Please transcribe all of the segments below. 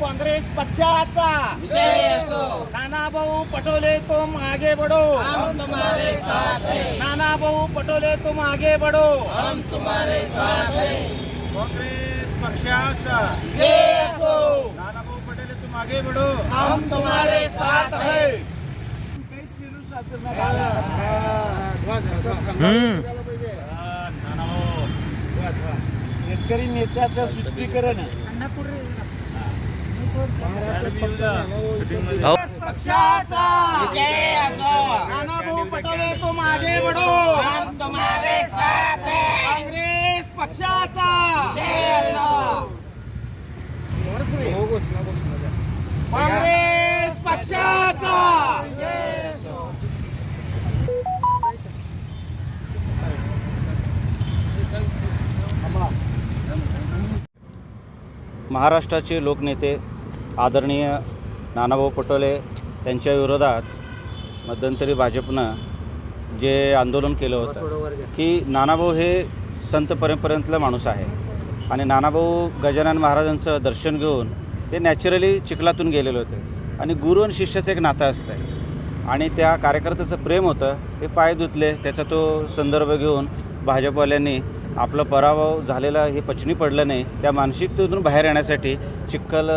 काँग्रेस पक्षाचा. विजय असो नाना भाऊ पटोले तुम आगे बढ़ो हम तुम्हारे साथ हैं. नाना भाऊ पटोले तुम आगे बढ़ो हम तुम्हारे साथ हैं. काँग्रेस पक्षाचा. विजय असो नानाभाऊ पटेल तुम आगे बढ़ो हम तुम्हारे साथ है. शेतकरी नेत्याचं सुस्तीकरण पक्षाचा पटोले हम तुम्हारे साथ काँग्रेस पक्षाचा काँग्रेस पक्षाचा महाराष्ट्राचे लोकनेते आदरणीय नानाभाऊ पटोले यांच्या विरोधात मध्यंतरी भाजपनं जे आंदोलन केलं होतं की नानाभाऊ हे संत परंपरेतला माणूस आहे. आणि नानाभाऊ गजानन महाराजांचं दर्शन घेऊन ते नॅचरली चिखलातून गेलेले होते. आणि गुरु आणि शिष्याचं एक नातं असतं आणि त्या कार्यकर्त्याचं प्रेम होतं ते पाय धुतले त्याचा तो संदर्भ घेऊन भाजपवाल्यांनी आपलं पराभव झालेला हे पचनी पडलं नाही त्या मानसिकतेतून बाहेर येण्यासाठी चिखल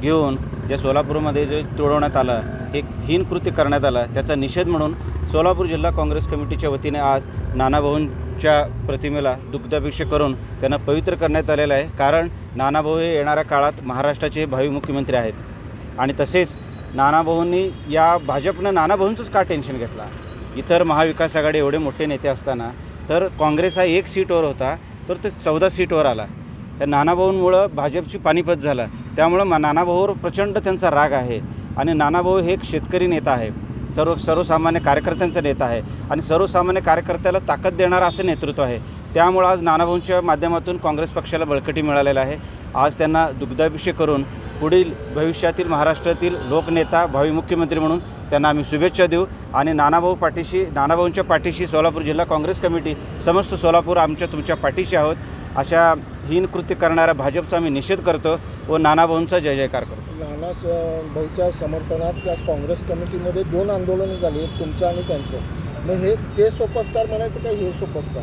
घेऊन जे सोलापूरमध्ये जे तुडवण्यात आलं हे हीन कृत्य करण्यात आलं त्याचा निषेध म्हणून सोलापूर जिल्हा काँग्रेस कमिटीच्या वतीने आज नानाभाऊंच्या प्रतिमेला दुग्धाभिषेक करून त्यांना पवित्र करण्यात आलेलं आहे. कारण नानाभाऊ हे येणाऱ्या काळात महाराष्ट्राचे भावी मुख्यमंत्री आहेत. आणि तसेच नानाभाऊंनी या भाजपनं नानाभाऊंचंच का टेन्शन घेतला? इतर महाविकास आघाडी एवढे मोठे नेते असताना तर काँग्रेस हा एक सीटवर होता तर ते चौदा सीटवर आला. त्या नानाभाऊंमुळं भाजपची पानिपत झालं. त्यामुळं मा नानाभाऊवर प्रचंड त्यांचा राग आहे. आणि नानाभाऊ हे एक शेतकरी नेता आहे. सर्व सर्वसामान्य कार्यकर्त्यांचा नेता आहे. आणि सर्वसामान्य कार्यकर्त्याला ताकद देणारं असं नेतृत्व आहे. त्यामुळं आज नानाभाऊंच्या माध्यमातून काँग्रेस पक्षाला बळकटी मिळालेलं आहे. आज त्यांना दुग्धाभिषेक करून पुढील भविष्यातील महाराष्ट्रातील लोकनेता भावी मुख्यमंत्री म्हणून त्यांना आम्ही शुभेच्छा देऊ. आणि नानाभाऊ पाठीशी नानाभाऊंच्या पाठीशी सोलापूर जिल्हा काँग्रेस कमिटी समस्त सोलापूर आमच्या तुमच्या पाठीशी आहोत. अशा हीन कृत्य करणाऱ्या भाजपचा आम्ही निषेध करतो व नानाभाऊंचा जय जयकार करतो. नाना भाऊच्या समर्थनात त्या काँग्रेस कमिटीमध्ये दोन आंदोलनं झाली एक तुमचं आणि त्यांचं. मग हे ते सुपरस्टार म्हणायचं का हे सुपरस्टार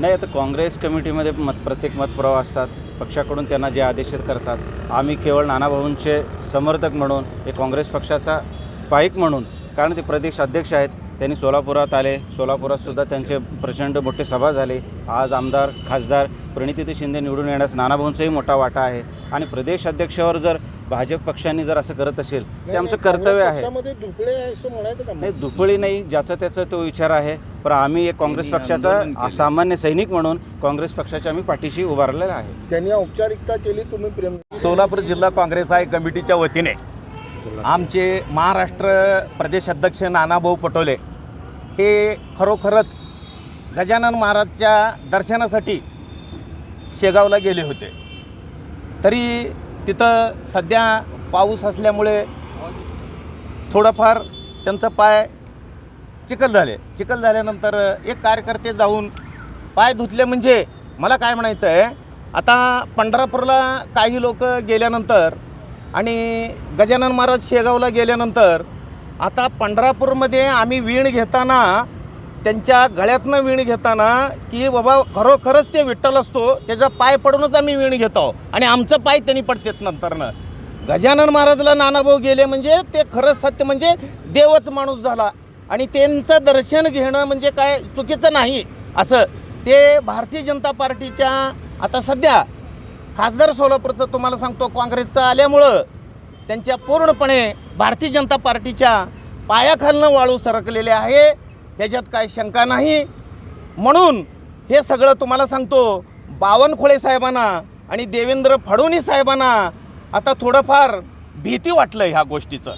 नाही आता काँग्रेस कमिटीमध्ये मत प्रत्येक मतप्रवाह असतात पक्षाकडून त्यांना जे आदेश करतात. आम्ही केवळ नानाभाऊंचे समर्थक म्हणून हे काँग्रेस पक्षाचा पाईक म्हणून कारण ते प्रदेश अध्यक्ष आहेत त्यांनी सोलापुरात आले. सोलापुरात सुद्धा त्यांचे प्रचंड मोठे सभा झाले. आज आमदार खासदार प्रणिती शिंदे निवडून येण्यास नानाभाऊंचाही मोठा वाटा आहे. आणि प्रदेश अध्यक्षावर जर भाजप पक्षांनी जर असं करत असेल ते आमचं कर्तव्य आहे. पक्षामध्ये दुपळे आहे असं म्हणायचं का नाही दुपळी नाही ज्याचा त्याचा तो विचार आहे. पण आम्ही एक काँग्रेस पक्षाचा सामान्य सैनिक म्हणून काँग्रेस पक्षाच्या आम्ही पाठीशी उभारलेला आहे. त्यांनी औपचारिकता केली तुम्ही प्रेम सोलापूर जिल्हा काँग्रेस आय कमिटीच्या वतीने आमचे महाराष्ट्र प्रदेश अध्यक्ष नानाभाऊ पटोले हे खरोखरच गजानन महाराजच्या दर्शनासाठी शेगावला गेले होते. तरी तिथं सध्या पाऊस असल्यामुळे थोडंफार त्यांचं पाय चिखल झाले. चिखल झाल्यानंतर एक कार्यकर्ते जाऊन पाय धुतले म्हणजे मला काय म्हणायचं आहे आता पंढरपूरला काही लोक गेल्यानंतर आणि गजानन महाराज शेगावला गेल्यानंतर आता पंढरापूरमध्ये आम्ही वीण घेताना त्यांच्या गळ्यातनं वीण घेताना की बाबा खरोखरच ते विठ्ठल असतो त्याचा पाय पडूनच आम्ही वीण घेतो आणि आमचं पाय त्यांनी पडतात नंतरनं. गजानन महाराजला नानाभाऊ गेले म्हणजे ते खरंच सत्य म्हणजे देवच माणूस झाला. आणि त्यांचं दर्शन घेणं म्हणजे काय चुकीचं नाही. असं ते भारतीय जनता पार्टीच्या आता सध्या खासदार सोलापूरचं तुम्हाला सांगतो काँग्रेसचं आल्यामुळं त्यांच्या पूर्णपणे भारतीय जनता पार्टीच्या पायाखालनं वाळू सरकलेले आहे. ह्याच्यात काय शंका नाही. म्हणून हे सगळं तुम्हाला सांगतो बावनखोळे साहेबांना आणि देवेंद्र फडणवीस साहेबांना आता थोडंफार भीती वाटलं ह्या गोष्टीचं.